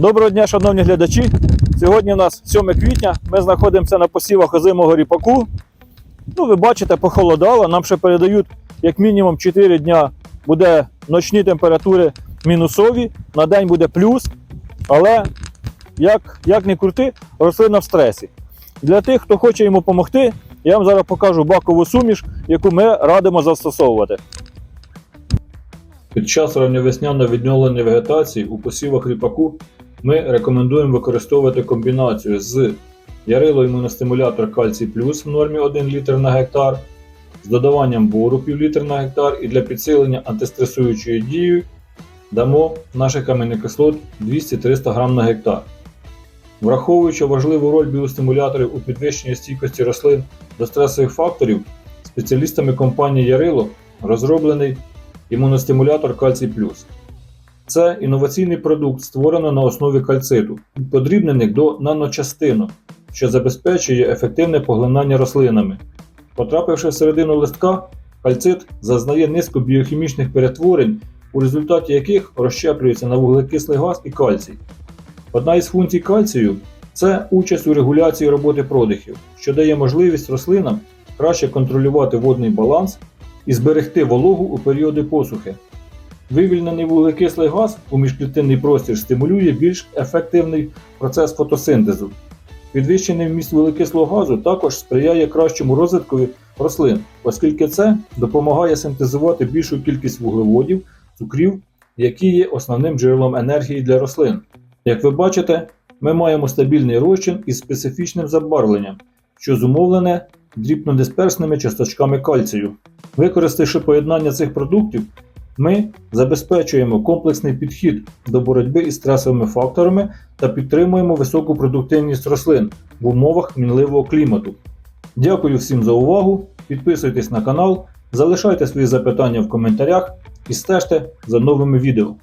Доброго дня, шановні глядачі. Сьогодні у нас 7 квітня. Ми знаходимося на посівах озимого ріпаку. Ну, ви бачите, похолодало. Нам ще передають як мінімум 4 дня буде ночні температури мінусові, на день буде плюс. Але як, як не крути, рослина в стресі. Для тих, хто хоче йому допомогти, я вам зараз покажу бакову суміш, яку ми радимо застосовувати. Під час ранньовесняного відновлення вегетації у посівах ріпаку ми рекомендуємо використовувати комбінацію з ярило імуностимулятор кальцій плюс в нормі 1 літр на гектар, з додаванням бору пів літр на гектар і для підсилення антистресуючої дії дамо наших амінокислот 200-300 грам на гектар. Враховуючи важливу роль біостимуляторів у підвищенні стійкості рослин до стресових факторів, спеціалістами компанії Ярило розроблений імуностимулятор Кальцій Плюс. Це інноваційний продукт, створений на основі кальциту, подрібнених до наночастинок, що забезпечує ефективне поглинання рослинами. Потрапивши всередину листка, кальцит зазнає низку біохімічних перетворень, у результаті яких розщеплюється на вуглекислий газ і кальцій. Одна із функцій кальцію це участь у регуляції роботи продихів, що дає можливість рослинам краще контролювати водний баланс і зберегти вологу у періоди посухи. Вивільнений вуглекислий газ у міжклітинний простір стимулює більш ефективний процес фотосинтезу. Підвищений вміст вуглекислого газу також сприяє кращому розвитку рослин, оскільки це допомагає синтезувати більшу кількість вуглеводів, цукрів, які є основним джерелом енергії для рослин. Як ви бачите, ми маємо стабільний розчин із специфічним забарвленням, що зумовлене дрібнодисперсними часточками кальцію. Використавши поєднання цих продуктів, ми забезпечуємо комплексний підхід до боротьби із стресовими факторами та підтримуємо високу продуктивність рослин в умовах мінливого клімату. Дякую всім за увагу. Підписуйтесь на канал, залишайте свої запитання в коментарях і стежте за новими відео.